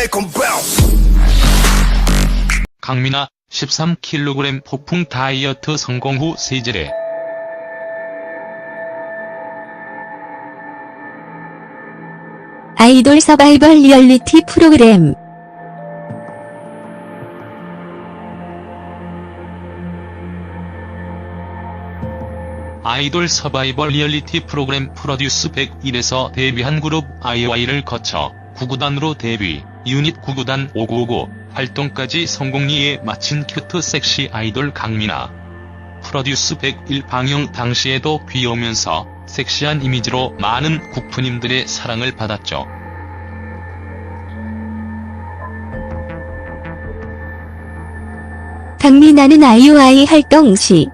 make 'em bounce. 강민아 13kg 폭풍 다이어트 성공 후 세제래. 아이돌 서바이벌 리얼리티 프로그램 아이돌 서바이벌 리얼리티 프로그램 프로듀스 101에서 데뷔한 그룹 아이와이를 거쳐 9구단으로 데뷔, 유닛 9구단 5959 활동까지 성공리에 마친 큐트 섹시 아이돌 강민아. 프로듀스 101 방영 당시에도 귀여우면서 섹시한 이미지로 많은 국프님들의 사랑을 받았죠. 강민아는 아이오아이 활동 시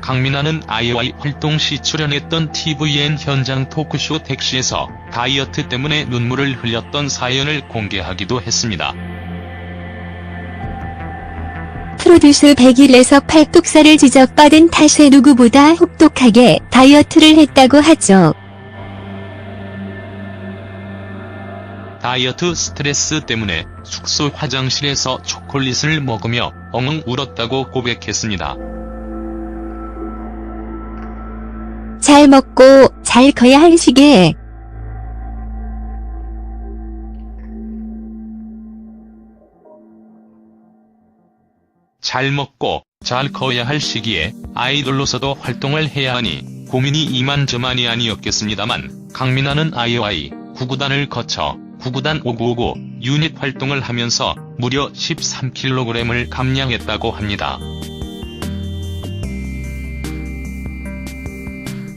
강민아는 아이와이 활동 시 출연했던 TVN 현장 토크쇼 택시에서 다이어트 때문에 눈물을 흘렸던 사연을 공개하기도 했습니다. 프로듀스 101에서 팔뚝살을 지적받은 탓에 누구보다 혹독하게 다이어트를 했다고 하죠. 다이어트 스트레스 때문에 숙소 화장실에서 초콜릿을 먹으며 엉엉 울었다고 고백했습니다. 잘 먹고 잘 커야 할 시기에 잘 먹고 잘 커야 할 시기에 아이돌로서도 활동을 해야 하니 고민이 이만저만이 아니었겠습니다만 강민아는 아이와이 9구단을 거쳐 9구단 5959 유닛 활동을 하면서 무려 13kg을 감량했다고 합니다.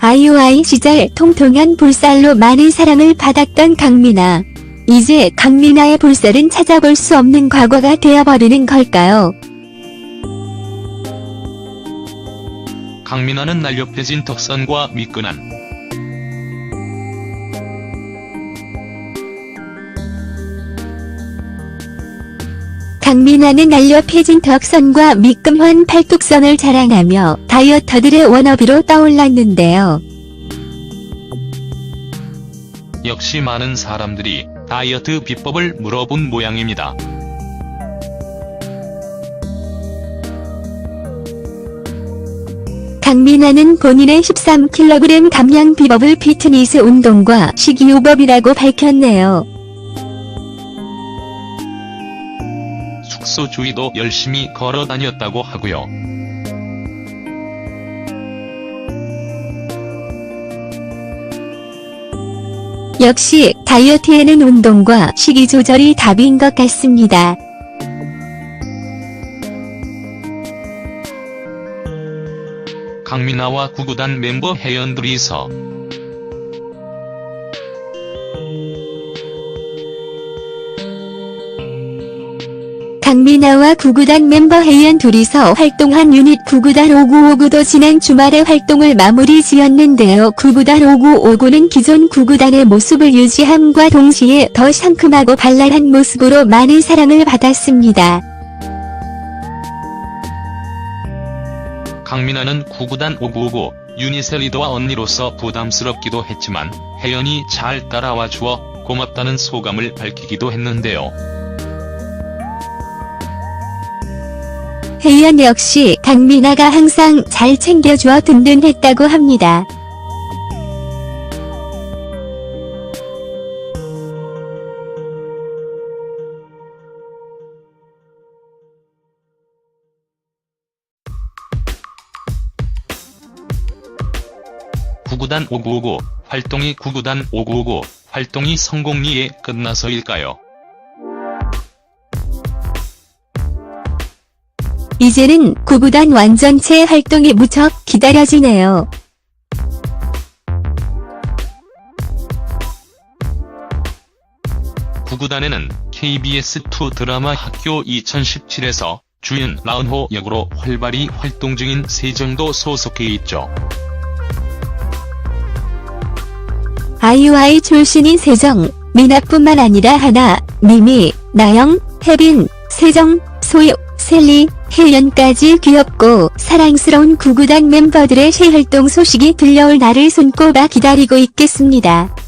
아이오아이 시절 통통한 볼살로 많은 사랑을 받았던 강민아. 이제 강민아의 볼살은 찾아볼 수 없는 과거가 되어버리는 걸까요? 강민아는 날렵해진 턱선과 미끈한 강민아는 날렵해진 덕선과 미끈한 팔뚝선을 자랑하며 다이어터들의 워너비로 떠올랐는데요. 역시 많은 사람들이 다이어트 비법을 물어본 모양입니다. 강민아는 본인의 13kg 감량 비법을 피트니스 운동과 식이요법이라고 밝혔네요. 숙소 주위도 열심히 걸어 다녔다고 하고요. 역시 다이어트에는 운동과 식이 조절이 답인 것 같습니다. 강민아와 구구단 멤버 혜연둘이서 강민아와 구구단 멤버 혜연 둘이서 활동한 유닛 구구단 5959도 지난 주말에 활동을 마무리 지었는데요. 구구단 5959는 기존 구구단의 모습을 유지함과 동시에 더 상큼하고 발랄한 모습으로 많은 사랑을 받았습니다. 강민아는 구구단 5959 유닛의 리더와 언니로서 부담스럽기도 했지만 혜연이 잘 따라와 주어 고맙다는 소감을 밝히기도 했는데요. 혜연 역시 강민아가 항상 잘 챙겨주어 든든했다고 합니다. 구구단 5959 활동이 구구단 5959 활동이 성공리에 끝나서일까요? 이제는 구구단 완전체 활동이 무척 기다려지네요. 구구단에는 KBS2 드라마 학교 2017에서 주연 라운호 역으로 활발히 활동 중인 세정도 소속해 있죠. 아이오아이 출신인 세정, 미나뿐만 아니라 하나, 미미, 나영, 혜빈, 세정, 소유, 셀리, 혜연까지 귀엽고 사랑스러운 구구단 멤버들의 새 활동 소식이 들려올 날을 손꼽아 기다리고 있겠습니다.